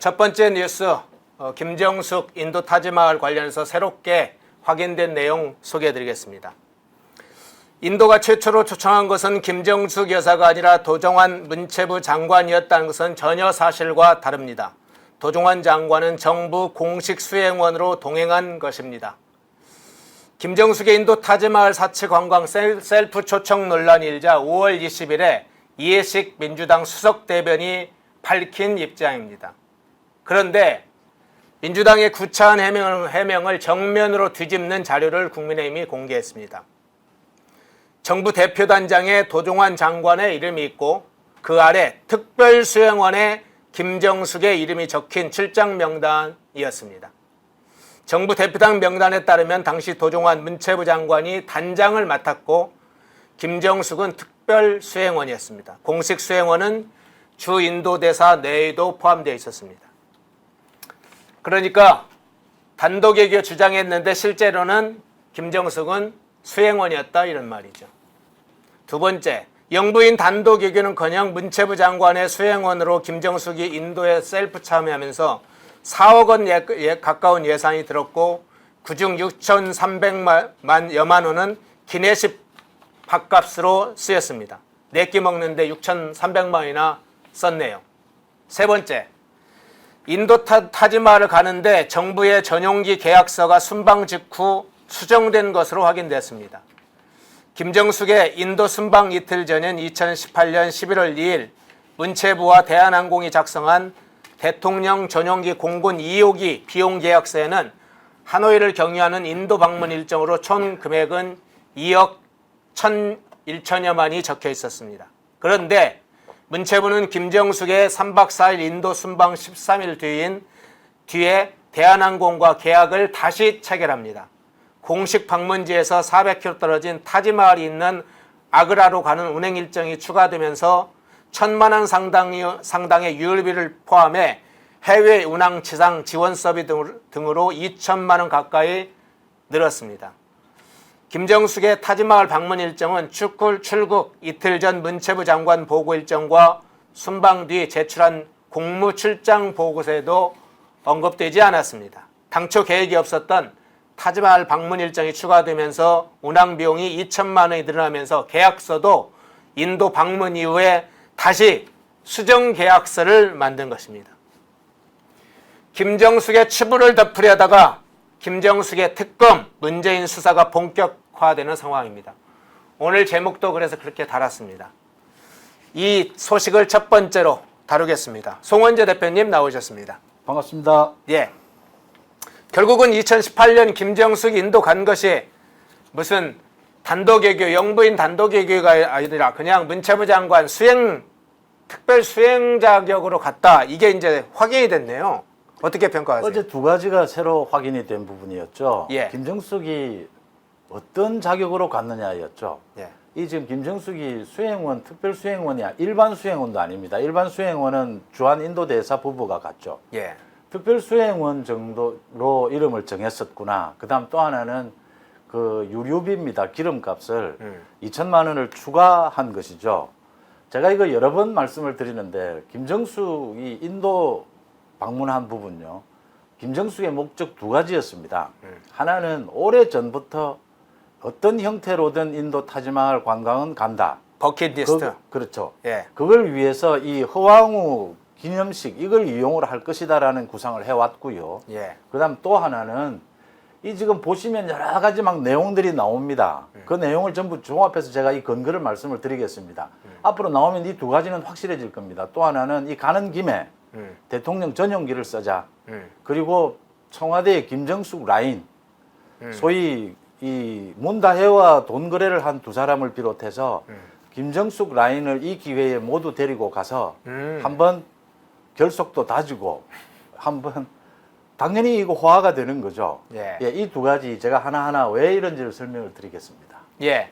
첫 번째 뉴스 어, 김정숙 인도 타지마을 관련해서 새롭게 확인된 내용 소개해드리겠습니다. 인도가 최초로 초청한 것은 김정숙 여사가 아니라 도종환 문체부 장관이었다는 것은 전혀 사실과 다릅니다. 도종환 장관은 정부 공식 수행원으로 동행한 것입니다. 김정숙의 인도 타지마을 사치 관광 셀- 셀프 초청 논란이 일자 5월 20일에 이해식 민주당 수석 대변이 밝힌 입장입니다. 그런데 민주당의 구차한 해명을, 해명을 정면으로 뒤집는 자료를 국민의힘이 공개했습니다. 정부 대표단장에 도종환 장관의 이름이 있고 그 아래 특별수행원에 김정숙의 이름이 적힌 출장 명단이었습니다. 정부 대표단 명단에 따르면 당시 도종환 문체부 장관이 단장을 맡았고 김정숙은 특별 수행원이었습니다. 공식 수행원은 주 인도대사 내에도 포함되어 있었습니다. 그러니까 단독 외교 주장했는데 실제로는 김정숙은 수행원이었다 이런 말이죠. 두 번째, 영부인 단독 외교는커녕 문체부 장관의 수행원으로 김정숙이 인도에 셀프 참여하면서 4억 원 예- 예- 가까운 예산이 들었고 그중 6,300만 여만 원은 기내식 밥값으로 쓰였습니다. 네 끼 먹는데 6,300만 원이나 썼네요. 세 번째, 인도 타, 타지마를 가는데 정부의 전용기 계약서가 순방 직후 수정된 것으로 확인됐습니다. 김정숙의 인도 순방 이틀 전인 2018년 11월 2일 문체부와 대한항공이 작성한 대통령 전용기 공군 2호기 비용 계약서에는 하노이를 경유하는 인도 방문 일정으로 총 금액은 2억 1,1천여만이 적혀 있었습니다. 그런데 문체부는 김정숙의 3박 4일 인도 순방 13일 뒤인 뒤에 대한항공과 계약을 다시 체결합니다. 공식 방문지에서 400km 떨어진 타지마을이 있는 아그라로 가는 운행 일정이 추가되면서 천만 원 상당의, 유류비를 포함해 해외 운항 지상 지원 서비 등- 등으로 2천만 원 가까이 늘었습니다. 김정숙의 타지마을 방문 일정은 출국, 출국 이틀 전 문체부 장관 보고 일정과 순방 뒤 제출한 공무 출장 보고서에도 언급되지 않았습니다. 당초 계획이 없었던 타지마을 방문 일정이 추가되면서 운항 비용이 2천만 원이 늘어나면서 계약서도 인도 방문 이후에 다시 수정 계약서를 만든 것입니다. 김정숙의 치부를 덮으려다가 김정숙의 특검 문재인 수사가 본격화되는 상황입니다. 오늘 제목도 그래서 그렇게 달았습니다. 이 소식을 첫 번째로 다루겠습니다. 송원재 대표님 나오셨습니다. 반갑습니다. 예. 결국은 2018년 김정숙 인도 간 것이 무슨 단독 외교, 영부인 단독 외교가 아니라 그냥 문체부 장관 수행 특별 수행 자격으로 갔다. 이게 이제 확인이 됐네요. 어떻게 평가하세요? 어제 두 가지가 새로 확인이 된 부분이었죠. 예. 김정숙이 어떤 자격으로 갔느냐였죠. 예. 이 지금 김정숙이 수행원, 특별 수행원이 아- 일반 수행원도 아닙니다. 일반 수행원은 주한 인도 대사 부부가 갔죠. 예. 특별 수행원 정도로 이름을 정했었구나. 그다음 또 하나는 그 유류비입니다. 기름값을 음. 2천만 원을 추가한 것이죠. 제가 이거 여러 번 말씀을 드리는데 김정숙이 인도 방문한 부분요. 김정숙의 목적 두 가지였습니다. 음. 하나는 오래 전부터 어떤 형태로든 인도 타지마을 관광은 간다. 버킷리스트. 그, 그렇죠. 예. 그걸 위해서 이 허왕우 기념식 이걸 이용을 할 것이다라는 구상을 해왔고요. 예. 그다음 또 하나는 이 지금 보시면 여러 가지 막 내용들이 나옵니다. 그 내용을 전부 종합해서 제가 이 근거를 말씀을 드리겠습니다. 앞으로 나오면 이 두 가지는 확실해질 겁니다. 또 하나는 이 가는 김에 음. 대통령 전용기를 쓰자. 음. 그리고 청와대의 김정숙 라인, 음. 소위 이 문다혜와 돈 거래를 한 두 사람을 비롯해서 음. 김정숙 라인을 이 기회에 모두 데리고 가서 음. 한번 결속도 다지고 한번 당연히 이거 호화가 되는 거죠. 예. 이두 가지 제가 하나하나 왜 이런지를 설명을 드리겠습니다. 예.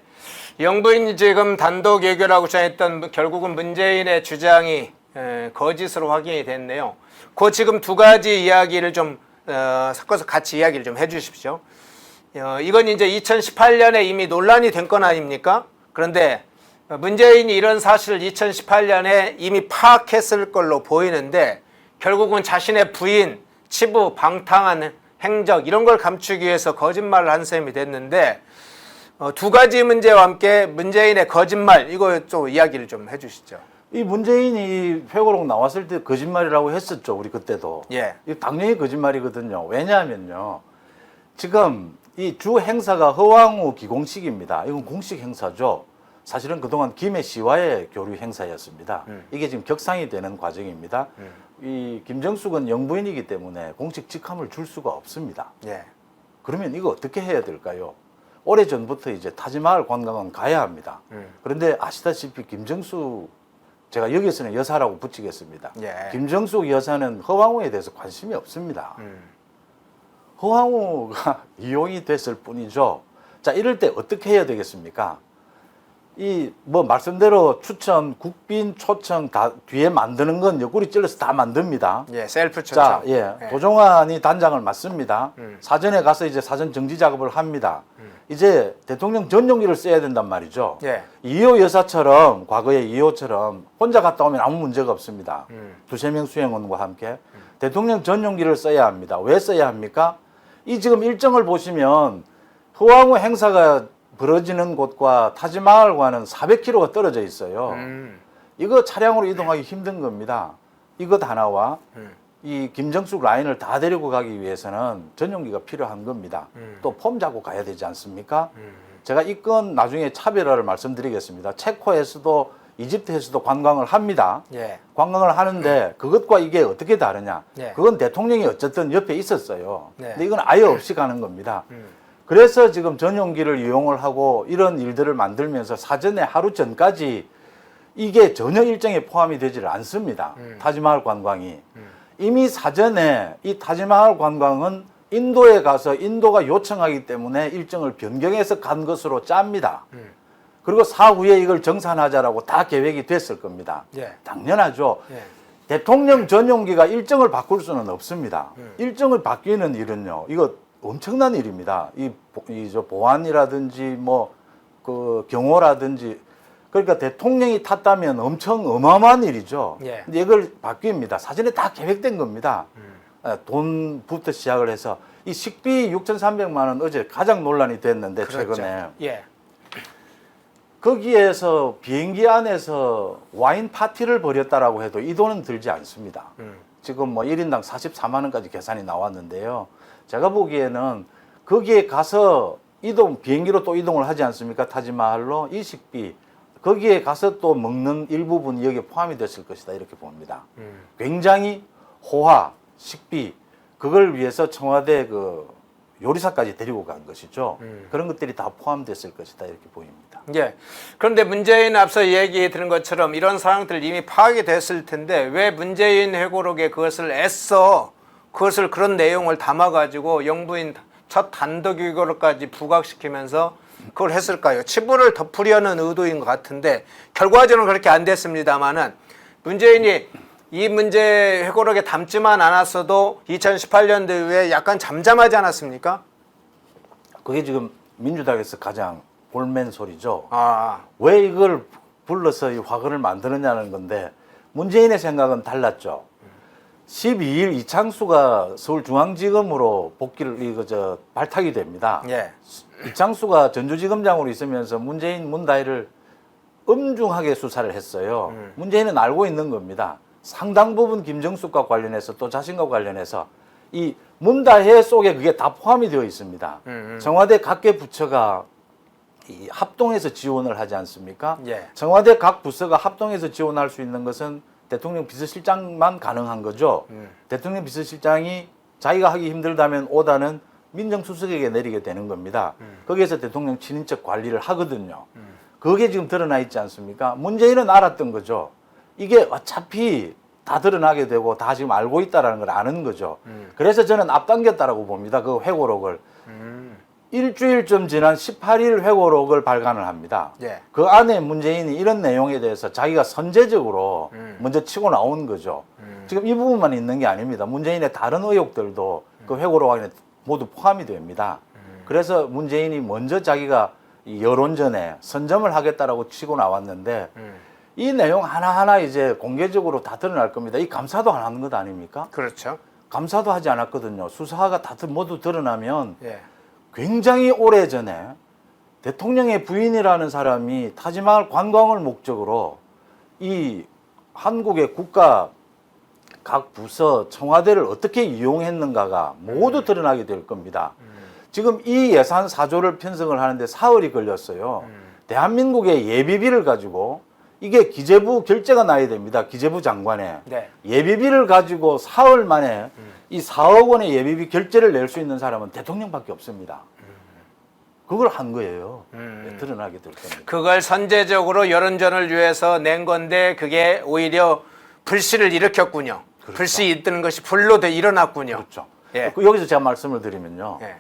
영부인이 지금 단독 외교라고 주장했던 결국은 문재인의 주장이 에, 거짓으로 확인이 됐네요. 그 지금 두 가지 이야기를 좀 어, 섞어서 같이 이야기를 좀 해주십시오. 어, 이건 이제 2018년에 이미 논란이 된 건 아닙니까? 그런데 문재인이 이런 사실을 2018년에 이미 파악했을 걸로 보이는데 결국은 자신의 부인, 치부, 방탕한 행적 이런 걸 감추기 위해서 거짓말을 한 셈이 됐는데 어, 두 가지 문제와 함께 문재인의 거짓말 이거 좀 이야기를 좀 해주시죠. 이 문재인이 회고록 나왔을 때 거짓말이라고 했었죠. 우리 그때도. 예. 이 당연히 거짓말이거든요. 왜냐하면요. 지금 이 주 행사가 허왕우 기공식입니다. 이건 공식 행사죠. 사실은 그동안 김해 시와의 교류 행사였습니다. 이게 지금 격상이 되는 과정입니다. 이 김정숙은 영부인이기 때문에 공식 직함을 줄 수가 없습니다. 예. 그러면 이거 어떻게 해야 될까요? 오래 전부터 이제 타지마을 관광은 가야 합니다. 음. 그런데 아시다시피 김정숙 제가 여기서는 여사라고 붙이겠습니다. 예. 김정숙 여사는 허황우에 대해서 관심이 없습니다. 음. 허황우가 이용이 됐을 뿐이죠. 자, 이럴 때 어떻게 해야 되겠습니까? 이 뭐 말씀대로 추천, 국빈, 초청 다 뒤에 만드는 건 옆구리 찔러서 다 만듭니다. 예. 셀프 초청. 자, 예. 예. 도종환이 단장을 맡습니다. 음. 사전에 가서 이제 사전 정지 작업을 합니다. 이제 대통령 전용기를 써야 된단 말이죠. 예. 이호 여사처럼 과거에 이호처럼 혼자 갔다 오면 아무 문제가 없습니다. 음. 두세 명 수행원과 함께 대통령 전용기를 써야 합니다. 왜 써야 합니까? 이 지금 일정을 보시면 허황우 행사가 벌어지는 곳과 타지마을과는 400km가 떨어져 있어요. 음. 이거 차량으로 이동하기 힘든 겁니다. 이것 하나와 음. 이 김정숙 라인을 다 데리고 가기 위해서는 전용기가 필요한 겁니다. 음. 또폼 잡고 가야 되지 않습니까? 음. 제가 이 건 나중에 차별화를 말씀드리겠습니다. 체코에서도 이집트에서도 관광을 합니다. 예. 관광을 하는데 그것과 이게 어떻게 다르냐? 네. 그건 대통령이 어쨌든 옆에 있었어요. 네. 근데 이건 아예 없이 가는 겁니다. 음. 그래서 지금 전용기를 이용을 하고 이런 일들을 만들면서 사전에 하루 전까지 이게 전혀 일정에 포함이 되지를 않습니다. 음. 타지마을 관광이. 음. 이미 사전에 이 타지마을 관광은 인도에 가서 인도가 요청하기 때문에 일정을 변경해서 간 것으로 짭니다. 음. 그리고 사후에 이걸 정산하자라고 다 계획이 됐을 겁니다. 예. 당연하죠. 예. 대통령 전용기가 일정을 바꿀 수는 없습니다. 음. 일정을 바뀌는 일은요, 이거 엄청난 일입니다. 이, 보- 이, 저, 보안이라든지 뭐, 그, 경호라든지. 그러니까 대통령이 탔다면 엄청 어마어마한 일이죠. 예. 근데 이걸 바뀝니다. 사전에 다 계획된 겁니다. 음. 아, 돈부터 시작을 해서 이 식비 6,300만 원 어제 가장 논란이 됐는데 그렇죠. 최근에 예. 거기에서 비행기 안에서 와인 파티를 벌였다라고 해도 이 돈은 들지 않습니다. 음. 지금 뭐 1인당 44만 원까지 계산이 나왔는데요. 제가 보기에는 거기에 가서 이동 비행기로 또 이동을 하지 않습니까? 타지마할로 이 식비 거기에 가서 또 먹는 일부분이 여기에 포함이 됐을 것이다 이렇게 봅니다. 음. 굉장히 호화, 식비 그걸 위해서 청와대 그 요리사까지 데리고 간 것이죠. 음. 그런 것들이 다 포함됐을 것이다 이렇게 보입니다. 예. 그런데 문재인 앞서 얘기 들은 것처럼 이런 상황들 이미 파악이 됐을 텐데 왜 문재인 회고록에 그것을 애써 그것을 그런 내용을 담아가지고 영부인 첫 단독 위고록까지 부각시키면서 그걸 했을까요? 치부를 덮으려는 의도인 것 같은데 결과적으로는 그렇게 안 됐습니다만은 문재인이 이 문제 회고록에 담지만 않았어도 2018년도에 약간 잠잠하지 않았습니까? 그게 지금 민주당에서 가장 볼멘 소리죠. 아, 왜 이걸 불러서 이 화근을 만드느냐는 건데 문재인의 생각은 달랐죠. 12일 이창수가 서울중앙지검으로 복귀를 이거 저 발탁이 됩니다. 예. 이창수가 전주지검장으로 있으면서 문재인 문다희를 엄중하게 수사를 했어요. 음. 문재인은 알고 있는 겁니다. 상당 부분 김정숙과 관련해서 또 자신과 관련해서 이 문다혜 속에 그게 다 포함이 되어 있습니다. 음, 음. 청와대 각계 부처가 이 합동해서 지원을 하지 않습니까? 예. 청와대 각 부서가 합동해서 지원할 수 있는 것은 대통령 비서실장만 가능한 거죠. 음. 대통령 비서실장이 자기가 하기 힘들다면 오다는 민정수석에게 내리게 되는 겁니다. 음. 거기에서 대통령 친인척 관리를 하거든요. 그게 지금 드러나 있지 않습니까? 문재인은 알았던 거죠. 이게 어차피 다 드러나게 되고 다 지금 알고 있다라는 걸 아는 거죠. 음. 그래서 저는 앞당겼다라고 봅니다. 그 회고록을. 음. 일주일 쯤 지난 18일 회고록을 발간을 합니다. 예. 그 안에 문재인이 이런 내용에 대해서 자기가 선제적으로 음. 먼저 치고 나온 거죠. 음. 지금 이 부분만 있는 게 아닙니다. 문재인의 다른 의혹들도 그 회고록 안에 모두 포함이 됩니다. 음. 그래서 문재인이 먼저 자기가 이 여론전에 선점을 하겠다라고 치고 나왔는데 음. 이 내용 하나하나 이제 공개적으로 다 드러날 겁니다. 이 감사도 안 하는 것 아닙니까? 그렇죠. 감사도 하지 않았거든요. 수사가 다 드- 모두 드러나면 예. 굉장히 오래 전에 대통령의 부인이라는 사람이 타지마할 관광을 목적으로 이 한국의 국가 각 부서 청와대를 어떻게 이용했는가가 모두 드러나게 될 겁니다. 지금 이 예산 4조를 편성을 하는데 사흘이 걸렸어요. 대한민국의 예비비를 가지고 이게 기재부 결재가 나야 됩니다. 기재부 장관에. 네. 예비비를 가지고 사흘 만에 이 4억 원의 예비비 결제를 낼 수 있는 사람은 대통령밖에 없습니다. 그걸 한 거예요. 네, 드러나게 될 겁니다. 그걸 선제적으로 여론전을 위해서 낸 건데 그게 오히려 불씨를 일으켰군요. 불씨 있던 것이 불로 돼 일어났군요. 그렇죠. 예. 그 여기서 제가 말씀을 드리면요. 예.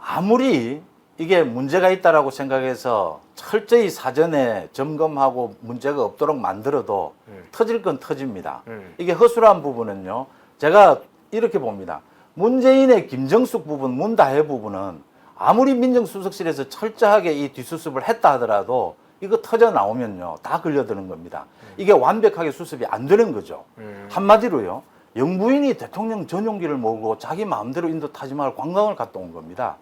아무리 이게 문제가 있다라고 생각해서 철저히 사전에 점검하고 문제가 없도록 만들어도 터질 건 터집니다. 음. 이게 허술한 부분은요. 제가 이렇게 봅니다. 문재인의 김정숙 부분, 문다혜 부분은 아무리 민정수석실에서 철저하게 이 뒷수습을 했다 하더라도 이거 터져 나오면요. 다 걸려드는 겁니다. 이게 완벽하게 수습이 안 되는 거죠. 한마디로요. 영부인이 대통령 전용기를 모으고 자기 마음대로 인도 타지마할 관광을 갔다 온 겁니다.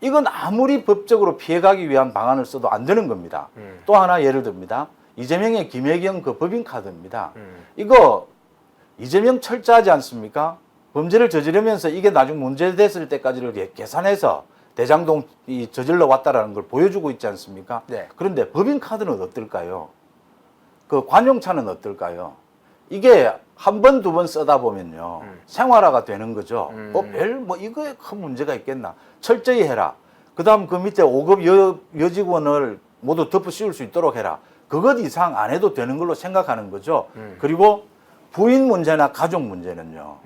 이건 아무리 법적으로 피해가기 위한 방안을 써도 안 되는 겁니다. 또 하나 예를 듭니다. 이재명의 김혜경 그 법인 카드입니다. 이거 이재명 철저하지 않습니까? 범죄를 저지르면서 이게 나중 문제됐을 때까지를 계- 계산해서 대장동 이 저질러 왔다라는 걸 보여주고 있지 않습니까? 네. 그런데 법인 카드는 어떨까요? 그 관용차는 어떨까요? 이게 한 번, 두 번 쓰다 보면요. 생활화가 되는 거죠. 어, 별, 뭐, 이거에 큰 문제가 있겠나. 철저히 해라. 그 다음 그 밑에 5급 여, 여직원을 모두 덮어 씌울 수 있도록 해라. 그것 이상 안 해도 되는 걸로 생각하는 거죠. 그리고 부인 문제나 가족 문제는요.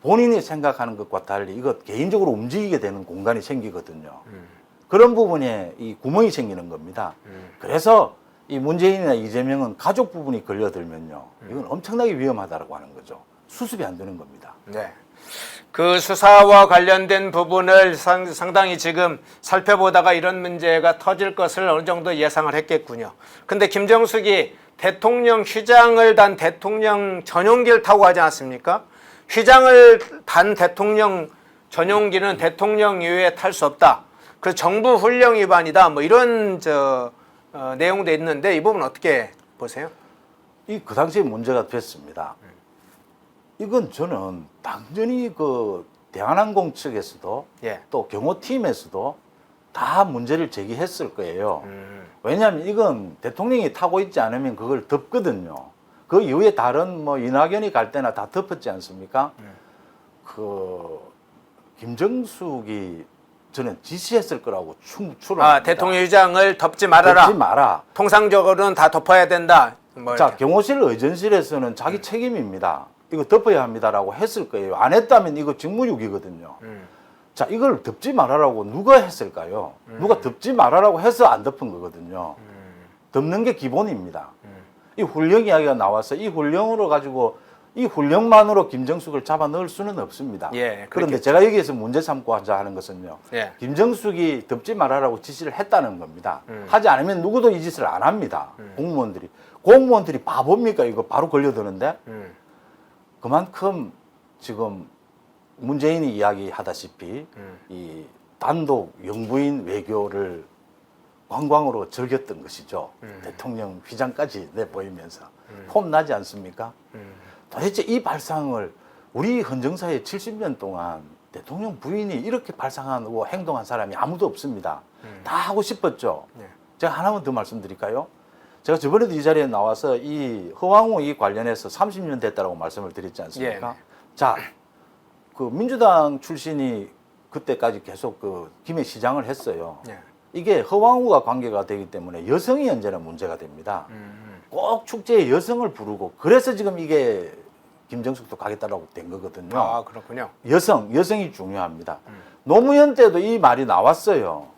본인이 생각하는 것과 달리 이거 개인적으로 움직이게 되는 공간이 생기거든요. 그런 부분에 이 구멍이 생기는 겁니다. 그래서 이 문재인이나 이재명은 가족 부분이 걸려들면요. 이건 엄청나게 위험하다고 하는 거죠. 수습이 안 되는 겁니다. 네. 그 수사와 관련된 부분을 상, 상당히 지금 살펴보다가 이런 문제가 터질 것을 어느 정도 예상을 했겠군요. 근데 김정숙이 대통령 휘장을 단 대통령 전용기를 타고 가지 않았습니까? 휘장을 단 대통령 전용기는 대통령 이외에 탈 수 없다. 그래서 정부 훈령 위반이다. 뭐 이런 저 어, 내용도 있는데 이 부분 어떻게 보세요? 이 그 당시에 문제가 됐습니다. 이건 저는 당연히 그 대한항공 측에서도 예. 또 경호팀에서도 다 문제를 제기했을 거예요. 음. 왜냐하면 이건 대통령이 타고 있지 않으면 그걸 덮거든요. 그 이후에 다른 뭐 이낙연이 갈 때나 다 덮었지 않습니까? 그 김정숙이 저는 지시했을 거라고 충 추론. 아, 대통령 휘장을 덮지 말아라. 덮지 마라. 통상적으로는 다 덮어야 된다. 뭐 자, 이렇게. 경호실 의전실에서는 자기 책임입니다. 이거 덮어야 합니다라고 했을 거예요. 안 했다면 이거 직무유기거든요. 음. 자, 이걸 덮지 말아라고 누가 했을까요? 누가 덮지 말아라고 해서 안 덮은 거거든요. 덮는 게 기본입니다. 이 훈령 이야기가 나와서 이 훈령으로 가지고 이 훈령만으로 김정숙을 잡아 넣을 수는 없습니다. 예, 그런데. 제가 여기에서 문제 삼고 하자 하는 것은요. 예. 김정숙이 덮지 말아라고 지시를 했다는 겁니다. 음. 하지 않으면 누구도 이 짓을 안 합니다. 공무원들이. 공무원들이 바보입니까? 이거 바로 걸려드는데? 음. 그만큼 지금 문재인이 이야기하다시피 음. 이 단독 영부인 외교를 관광으로 즐겼던 것이죠. 음. 대통령 휘장까지 내보이면서 폼 나지 않습니까? 음. 도대체 이 발상을 우리 헌정사에 70년 동안 대통령 부인이 이렇게 발상하고 행동한 사람이 아무도 없습니다. 다 하고 싶었죠. 네. 제가 하나만 더 말씀드릴까요? 제가 저번에도 이 자리에 나와서 이 허황우 이 관련해서 30년 됐다라고 말씀을 드렸지 않습니까? 예, 네. 자, 그 민주당 출신이 그때까지 계속 그 김해 시장을 했어요. 예. 이게 허황우가 관계가 되기 때문에 여성이 언제나 문제가 됩니다. 음. 꼭 축제에 여성을 부르고 그래서 지금 이게 김정숙도 가겠다라고 된 거거든요. 아 그렇군요. 여성, 여성이 중요합니다. 노무현 때도 이 말이 나왔어요.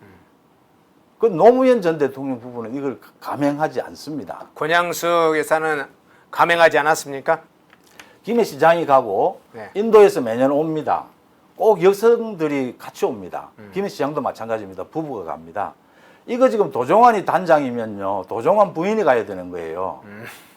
그 노무현 전 대통령 부부는 이걸 감행하지 않습니다. 권양숙 여사는 감행하지 않았습니까? 김해 시장이 가고 네. 인도에서 매년 옵니다. 꼭 여성들이 같이 옵니다. 김해 시장도 마찬가지입니다. 부부가 갑니다. 이거 지금 도종환이 단장이면요. 도종환 부인이 가야 되는 거예요.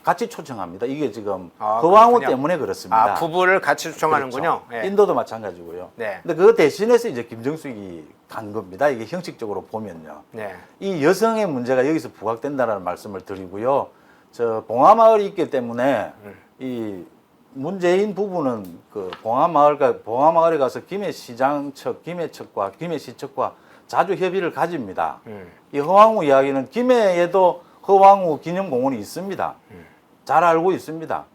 같이 초청합니다. 이게 지금 아, 허황우 그렇군요. 때문에 그렇습니다. 아, 부부를 같이 초청하는군요. 그렇죠. 예. 인도도 마찬가지고요. 네. 근데 그거 대신해서 이제 김정숙이 간 겁니다. 이게 형식적으로 보면요. 네. 이 여성의 문제가 여기서 부각된다는 말씀을 드리고요. 저 봉화마을이 있기 때문에 음. 이 문재인 부부는 그 봉화마을과 봉화마을에 가서 김해 시장 측, 김해 측과 김해 시 측과 자주 협의를 가집니다. 음. 이 허황우 이야기는 김해에도 허황우 기념공원이 있습니다. 음. 잘 알고 있습니다.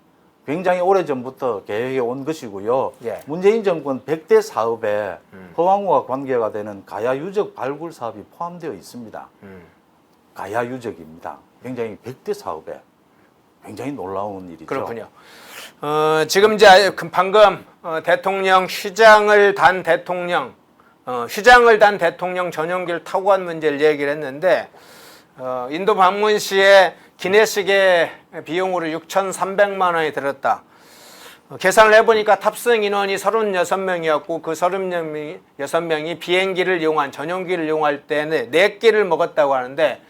굉장히 오래 전부터 계획해 온 것이고요. 예. 문재인 정권 100대 사업에 음. 허황우와 관계가 되는 가야 유적 발굴 사업이 포함되어 있습니다. 음. 가야 유적입니다. 굉장히 100대 사업에 굉장히 놀라운 일이죠. 그렇군요. 어, 지금 이제 그 방금 어, 대통령 휘장을 단 대통령, 어, 휘장을 단 대통령 전용기를 타고 간 문제를 얘기를 했는데 어, 인도 방문 시에 기내식의 비용으로 6,300만 원이 들었다. 어, 계산을 해보니까 탑승 인원이 36명이었고 그 36명이 비행기를 이용한 전용기를 이용할 때는 4끼를 먹었다고 하는데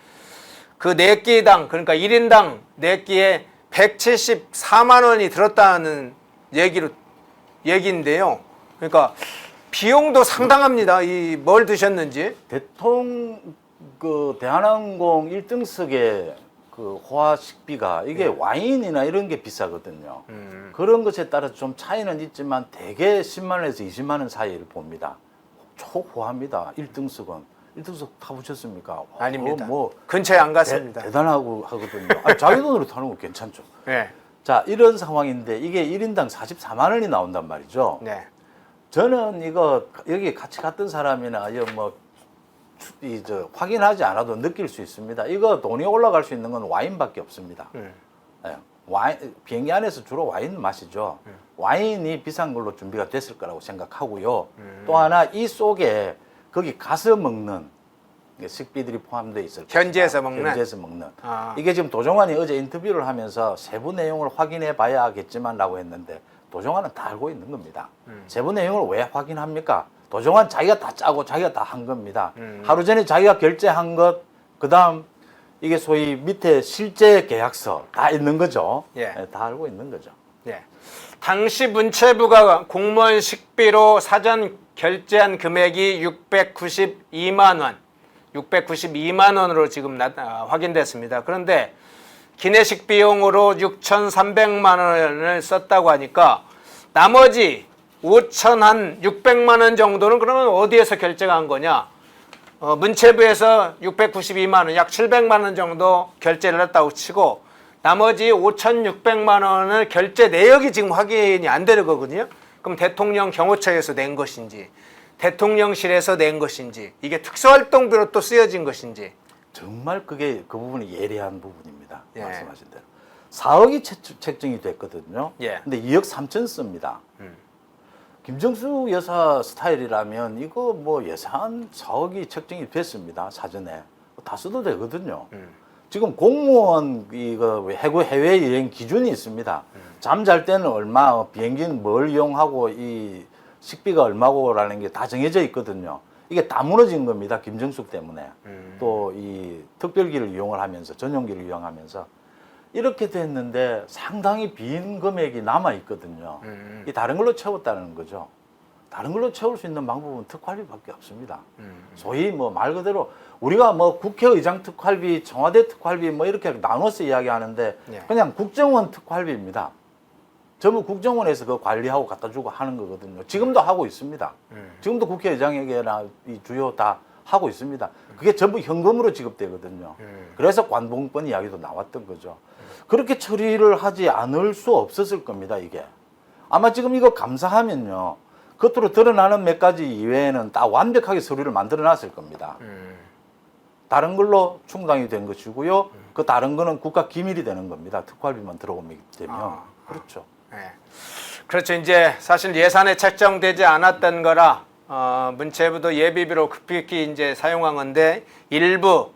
그 4끼당 그러니까 1인당 4끼에 174만 원이 들었다는 얘기로 얘기인데요. 그러니까 비용도 상당합니다. 이 뭘 드셨는지. 대통 그 대한항공 1등석의 그 호화 식비가 이게 와인이나 이런 게 비싸거든요. 음. 그런 것에 따라서 좀 차이는 있지만 대개 10만 원에서 20만 원 사이를 봅니다. 초호화입니다. 1등석은 1등석 타보셨습니까? 와, 아닙니다. 뭐 근처에 안 대, 갔습니다. 대 단하고 하거든요. 아니, 자기 돈으로 타는 거 괜찮죠. 네. 자 이런 상황인데 이게 1인당 44만 원이 나온단 말이죠. 네. 저는 이거 여기 같이 갔던 사람이나 뭐 이 저 확인하지 않아도 느낄 수 있습니다. 이거 돈이 올라갈 수 있는 건 와인밖에 없습니다. 음. 예, 와인 비행기 안에서 주로 와인 마시죠. 와인이 비싼 걸로 준비가 됐을 거라고 생각하고요. 음. 또 하나 이 속에 거기 가서 먹는 식비들이 포함되어 있을. 현지에서 먹는? 현지에서 먹는. 아. 이게 지금 도종환이 어제 인터뷰를 하면서 세부 내용을 확인해 봐야겠지만라고 했는데 도종환은 다 알고 있는 겁니다. 음. 세부 내용을 왜 확인합니까? 도종환 자기가 다 짜고 자기가 다 한 겁니다. 음. 하루 전에 자기가 결제한 것, 그 다음 이게 소위 밑에 실제 계약서 다 있는 거죠. 예. 네, 다 알고 있는 거죠. 예. 당시 문체부가 공무원 식비로 사전 결제한 금액이 692만 원, 692만 원으로 지금 나, 아, 확인됐습니다. 그런데 기내식 비용으로 6,300만 원을 썼다고 하니까 나머지 5천 한 600만 원 정도는 그러면 어디에서 결제가 한 거냐? 어, 문체부에서 692만 원, 약 700만 원 정도 결제를 했다고 치고 나머지 5,600만 원을 결제 내역이 지금 확인이 안 되는 거거든요. 그럼 대통령 경호처에서 낸 것인지 대통령실에서 낸 것인지 이게 특수활동비로 또 쓰여진 것인지 정말 그게 그 부분이 예리한 부분입니다. 예. 말씀하신 대로. 4억이 채- 책정이 됐거든요. 예. 근데 2억 3천 씁니다. 음. 김정수 여사 스타일이라면 이거 뭐 예산 4억이 책정이 됐습니다. 사전에. 다 써도 되거든요. 음. 지금 공무원 이거 해고 해외 여행 기준이 있습니다. 잠잘 때는 얼마, 어, 비행기는 뭘 이용하고 이 식비가 얼마고라는 게 다 정해져 있거든요. 이게 다 무너진 겁니다. 김정숙 때문에. 음. 또이 특별기를 이용을 하면서 전용기를 이용하면서 이렇게 됐는데 상당히 빈 금액이 남아 있거든요. 음. 이 다른 걸로 채웠다는 거죠. 다른 걸로 채울 수 있는 방법은 특활비밖에 없습니다. 음. 소위 뭐 말 그대로 우리가 뭐 국회의장 특활비, 청와대 특활비 뭐 이렇게 나눠서 이야기하는데 네. 그냥 국정원 특활비입니다. 전부 국정원에서 그 관리하고 갖다 주고 하는 거거든요. 지금도 하고 있습니다. 음. 지금도 국회의장에게나 이 주요 다 하고 있습니다. 그게 전부 현금으로 지급되거든요. 음. 그래서 관봉권 이야기도 나왔던 거죠. 그렇게 처리를 하지 않을 수 없었을 겁니다, 이게. 아마 지금 이거 감사하면요. 겉으로 드러나는 몇 가지 이외에는 다 완벽하게 서류를 만들어 놨을 겁니다. 음. 다른 걸로 충당이 된 것이고요. 그 다른 거는 국가 기밀이 되는 겁니다. 특활비만 들어오면 되면. 아, 그렇죠. 예. 그렇죠. 이제 사실 예산에 책정되지 않았던 거라 어, 문체부도 예비비로 급격히 이제 사용한 건데 일부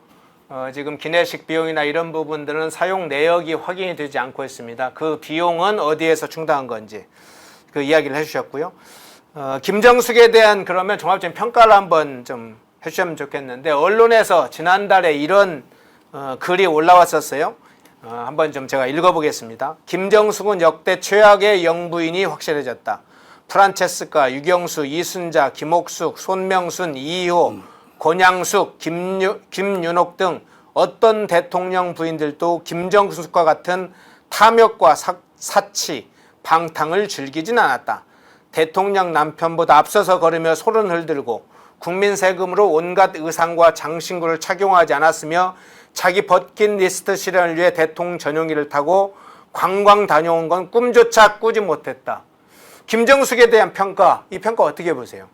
어, 지금 기내식 비용이나 이런 부분들은 사용 내역이 확인이 되지 않고 있습니다. 그 비용은 어디에서 충당한 건지 그 이야기를 해주셨고요. 어, 김정숙에 대한 그러면 종합적인 평가를 한번 좀 해주시면 좋겠는데 언론에서 지난달에 이런 어, 글이 올라왔었어요. 어, 한번 좀 제가 읽어보겠습니다. 김정숙은 역대 최악의 영부인이 확실해졌다. 프란체스카, 유경수, 이순자, 김옥숙, 손명순, 이호, 권양숙, 김유, 김윤옥 등 어떤 대통령 부인들도 김정숙과 같은 탐욕과 사, 사치, 방탕을 즐기진 않았다. 대통령 남편보다 앞서서 걸으며 소를 흔들고 국민 세금으로 온갖 의상과 장신구를 착용하지 않았으며 자기 버킷리스트 실현을 위해 대통령 전용기를 타고 관광 다녀온 건 꿈조차 꾸지 못했다. 김정숙에 대한 평가, 이 평가 어떻게 보세요?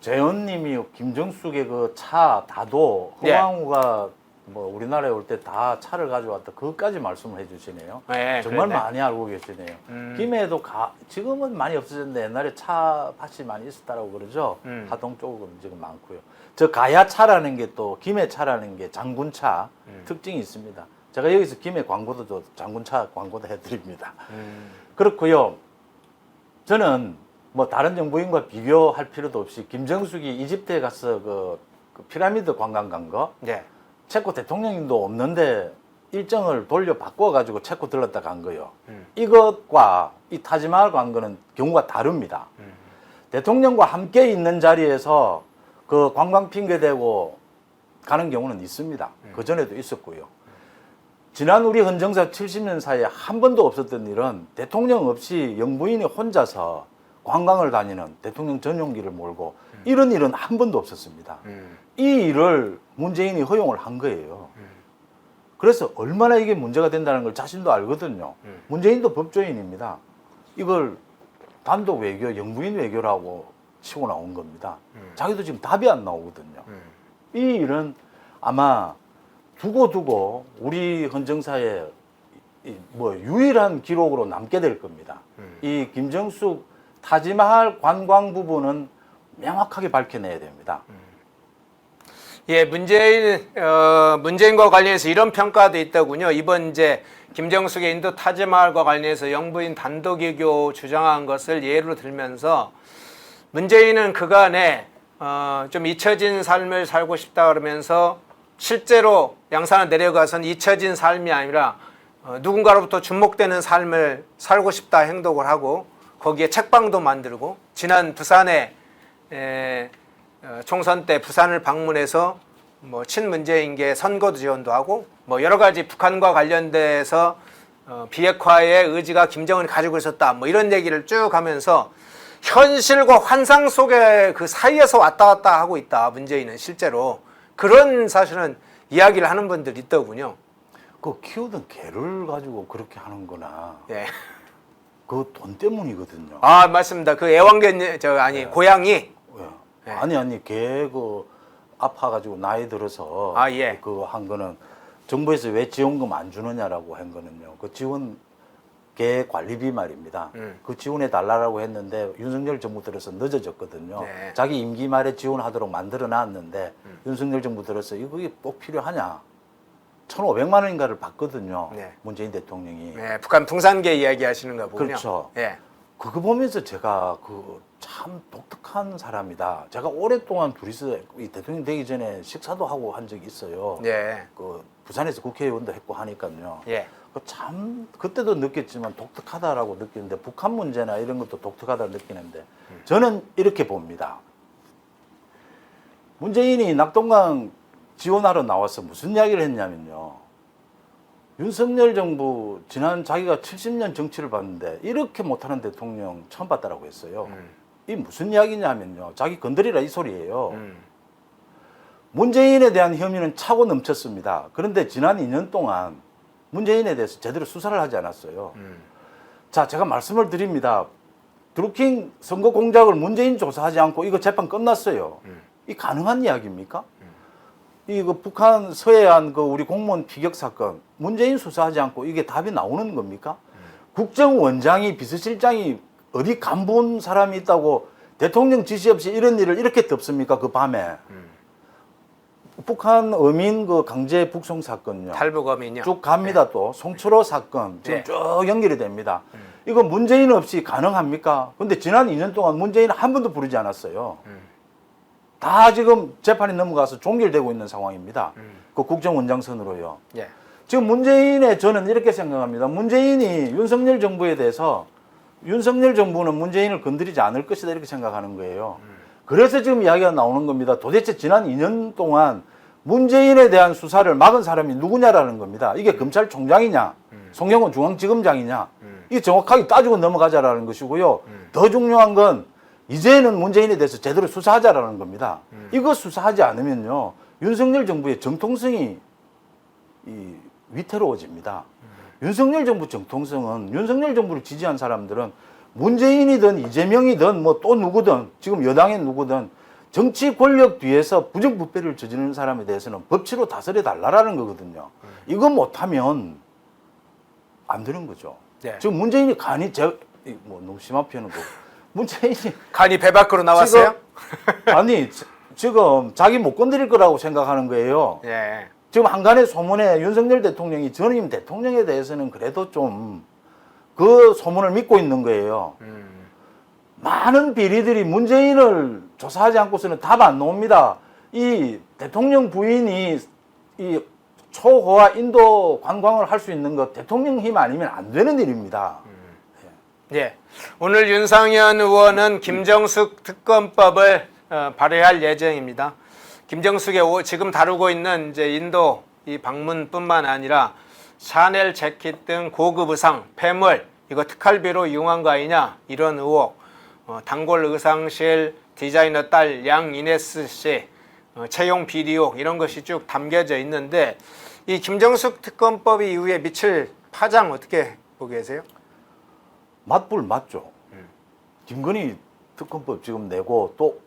재현님이 김정숙의 그 차 다도 예. 허광우가 뭐 우리나라에 올 때 다 차를 가져왔다. 그것까지 말씀을 해주시네요. 네, 정말 그러네. 많이 알고 계시네요. 음. 김해에도 가, 지금은 많이 없어졌는데 옛날에 차 밭이 많이 있었다고 그러죠. 음. 하동 쪽은 지금 많고요. 저 가야차라는 게 또 김해차라는 게 장군차 음. 특징이 있습니다. 제가 여기서 김해 광고도 저 장군차 광고도 해드립니다. 음, 그렇고요. 저는 뭐 다른 정부인과 비교할 필요도 없이 김정숙이 이집트에 가서 그, 그 피라미드 관광 간 거, 네. 체코 대통령님도 없는데 일정을 돌려 바꿔 가지고 체코 들렀다 간 거요. 음. 이것과 이 타지마할 간 거는 경우가 다릅니다. 음. 대통령과 함께 있는 자리에서 그 관광 핑계 대고 가는 경우는 있습니다. 그 전에도 있었고요. 지난 우리 헌정사 70년 사이에 한 번도 없었던 일은 대통령 없이 영부인이 혼자서 관광을 다니는 대통령 전용기를 몰고 이런 일은 한 번도 없었습니다. 음, 이 일을 문재인이 허용을 한 거예요. 그래서 얼마나 이게 문제가 된다는 걸 자신도 알거든요. 음. 문재인도 법조인입니다. 이걸 단독 외교, 영부인 외교라고 치고 나온 겁니다. 음. 자기도 지금 답이 안 나오거든요. 음. 이 일은 아마 두고 두고 우리 헌정사에 이뭐 유일한 기록으로 남게 될 겁니다. 음. 이 김정숙 타지마할 관광 부분은 명확하게 밝혀내야 됩니다. 예, 문재인 어, 문재인과 관련해서 이런 평가도 있더군요. 이번 이제 김정숙의 인도 타지마할과 관련해서 영부인 단독 외교 주장한 것을 예로 들면서 문재인은 그간에 어, 좀 잊혀진 삶을 살고 싶다 그러면서 실제로 양산을 내려가선 잊혀진 삶이 아니라 어, 누군가로부터 주목되는 삶을 살고 싶다 행동을 하고 거기에 책방도 만들고 지난 부산에 에, 어, 총선 때 부산을 방문해서 뭐 친문재인계 선거 지원도 하고 뭐 여러 가지 북한과 관련돼서 어, 비핵화의 의지가 김정은이 가지고 있었다 뭐 이런 얘기를 쭉 하면서 현실과 환상 속의 그 사이에서 왔다 갔다 하고 있다 문재인은 실제로 그런 사실은 이야기를 하는 분들이 있더군요. 그 키우던 개를 가지고 그렇게 하는 거나 예. 그 돈 때문이거든요. 아 맞습니다. 그 애완견 저 아니 고양이 예. 네. 아니 아니 개 그 아파가지고 나이 들어서 아, 예. 그 한 거는 정부에서 왜 지원금 안 주느냐라고 한 거는요. 그 지원 개 관리비 말입니다. 음. 그 지원해 달라라고 했는데 윤석열 정부 들어서 늦어졌거든요. 네. 자기 임기 말에 지원하도록 만들어 놨는데 윤석열 정부 들어서 이거 꼭 필요하냐? 1,500만 원인가를 받거든요. 네. 문재인 대통령이. 네, 북한 풍산계 이야기 하시는 거 보군요. 그렇죠. 예. 그거 보면서 제가 그 참 독특한 사람이다. 제가 오랫동안 둘이서 이 대통령 되기 전에 식사도 하고 한 적이 있어요. 예. 그 부산에서 국회의원도 했고 하니까요. 예. 그 참 그때도 느꼈지만 독특하다라고 느끼는데 북한 문제나 이런 것도 독특하다 느끼는데 저는 이렇게 봅니다. 문재인이 낙동강 지원하러 나와서 무슨 이야기를 했냐면요. 윤석열 정부 지난 자기가 70년 정치를 봤는데 이렇게 못하는 대통령 처음 봤다라고 했어요. 음. 이 무슨 이야기냐면요. 자기 건드리라 이 소리예요. 음. 문재인에 대한 혐의는 차고 넘쳤습니다. 그런데 지난 2년 동안 문재인에 대해서 제대로 수사를 하지 않았어요. 음. 자, 제가 말씀을 드립니다. 드루킹 선거 공작을 문재인 조사하지 않고 이거 재판 끝났어요. 음. 이 가능한 이야기입니까? 이그 북한 서해안 그 우리 공무원 피격 사건 문재인 수사하지 않고 이게 답이 나오는 겁니까? 국정원장이 비서실장이 어디 간본 사람이 있다고 대통령 지시 없이 이런 일을 이렇게 덮습니까? 그 밤에 북한 어민 그 강제 북송 사건요. 탈북어민요. 쭉 갑니다 또 송철호 사건 지금 네. 쭉 연결이 됩니다. 이거 문재인 없이 가능합니까? 근데 지난 2년 동안 문재인 한 번도 부르지 않았어요. 다 지금 재판이 넘어가서 종결되고 있는 상황입니다. 그 국정원장선으로요. 예. 지금 문재인의 저는 이렇게 생각합니다. 문재인이 윤석열 정부에 대해서 윤석열 정부는 문재인을 건드리지 않을 것이다 이렇게 생각하는 거예요. 그래서 지금 이야기가 나오는 겁니다. 도대체 지난 2년 동안 문재인에 대한 수사를 막은 사람이 누구냐라는 겁니다. 이게 검찰총장이냐, 송영원 중앙지검장이냐, 이게 정확하게 따지고 넘어가자라는 것이고요. 더 중요한 건 이제는 문재인에 대해서 제대로 수사하자라는 겁니다. 이거 수사하지 않으면요, 윤석열 정부의 정통성이 이 위태로워집니다. 윤석열 정부 정통성은 윤석열 정부를 지지한 사람들은 문재인이든 이재명이든 뭐 또 누구든 지금 여당의 누구든 정치 권력 뒤에서 부정부패를 저지르는 사람에 대해서는 법치로 다스려 달라라는 거거든요. 이거 못하면 안 되는 거죠. 네. 지금 문재인이 간이 제 뭐 너무 심한 표현은 뭐 문재인이 간이 배 밖으로 나왔어요? 지금, 아니 지- 지금 자기 못 건드릴 거라고 생각하는 거예요. 예. 지금 한간의 소문에 윤석열 대통령이 전임 대통령에 대해서는 그래도 좀 그 소문을 믿고 있는 거예요. 음. 많은 비리들이 문재인을 조사하지 않고서는 답 안 나옵니다. 이 대통령 부인이 이 초호화 인도 관광을 할 수 있는 것 대통령 힘 아니면 안 되는 일입니다. 예. 오늘 윤상현 의원은 김정숙 특검법을 어, 발의할 예정입니다. 김정숙의 오- 지금 다루고 있는 이제 인도 이 방문뿐만 아니라 샤넬 재킷 등 고급 의상, 폐물 이거 특할비로 이용한 거 아니냐 이런 의혹. 어, 단골 의상실 디자이너 딸 양이네스 씨 어, 채용 비리 의혹 이런 것이 쭉 담겨져 있는데 이 김정숙 특검법 이후에 미칠 파장 어떻게 보고 계세요? 맞불 맞죠. 김건희 특검법 지금 내고 또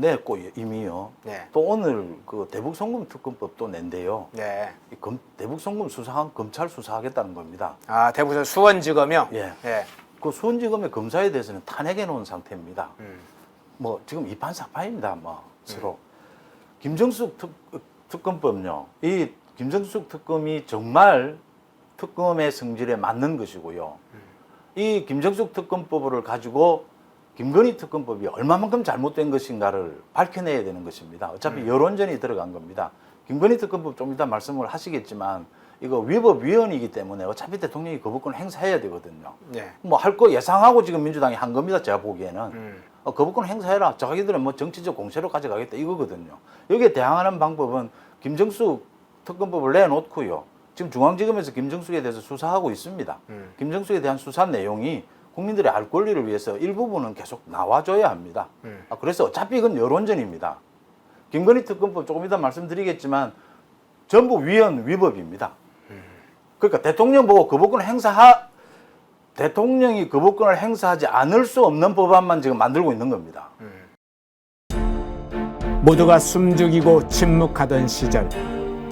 냈고 이미요. 네. 또 오늘 그 대북 송금 특검법 또 낸대요. 네. 이 검, 대북 송금 수사한 검찰 수사하겠다는 겁니다. 아, 대구선 수원지검이요? 예. 예. 그 수원지검의 검사에 대해서는 탄핵해 놓은 상태입니다. 음. 뭐 지금 이판사파입니다. 뭐 서로 김정숙 특, 특검법요. 이 김정숙 특검이 정말 특검의 성질에 맞는 것이고요. 이 김정숙 특검법을 가지고 김건희 특검법이 얼마만큼 잘못된 것인가를 밝혀내야 되는 것입니다. 어차피 여론전이 들어간 겁니다. 김건희 특검법 좀 이따 말씀을 하시겠지만 이거 위법위헌이기 때문에 어차피 대통령이 거부권 행사해야 되거든요. 예. 뭐할 거 예상하고 지금 민주당이 한 겁니다. 제가 보기에는. 음. 어, 거부권 행사해라. 자기들은 뭐 정치적 공세로 가져가겠다 이거거든요. 여기에 대항하는 방법은 김정숙 특검법을 내놓고요. 지금 중앙지검에서 김정숙에 대해서 수사하고 있습니다. 음. 김정숙에 대한 수사 내용이 국민들의 알 권리를 위해서 일부분은 계속 나와줘야 합니다. 음. 아, 그래서 어차피 이건 여론전입니다. 김건희 특검법 조금 이따 말씀드리겠지만 전부 위헌 위법입니다. 그러니까 대통령 보고 거부권 행사하 대통령이 거부권을 행사하지 않을 수 없는 법안만 지금 만들고 있는 겁니다. 모두가 숨죽이고 침묵하던 시절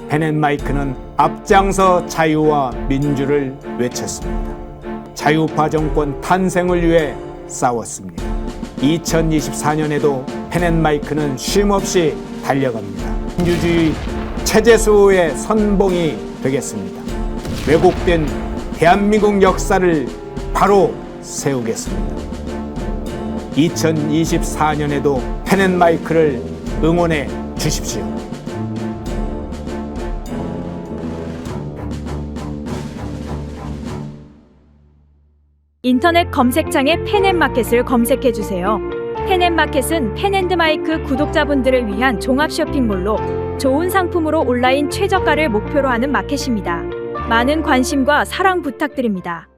펜앤마이크는 앞장서 자유와 민주를 외쳤습니다. 자유파 정권 탄생을 위해 싸웠습니다. 2024년에도 펜앤마이크는 쉼없이 달려갑니다. 민주주의 체제수호의 선봉이 되겠습니다. 왜곡된 대한민국 역사를 바로 세우겠습니다. 2024년에도 펜앤마이크를 응원해 주십시오. 인터넷 검색창에 펜앤마켓을 검색해 주세요. 펜앤마켓은 펜앤드마이크 구독자분들을 위한 종합 쇼핑몰로 좋은 상품으로 온라인 최저가를 목표로 하는 마켓입니다. 많은 관심과 사랑 부탁드립니다.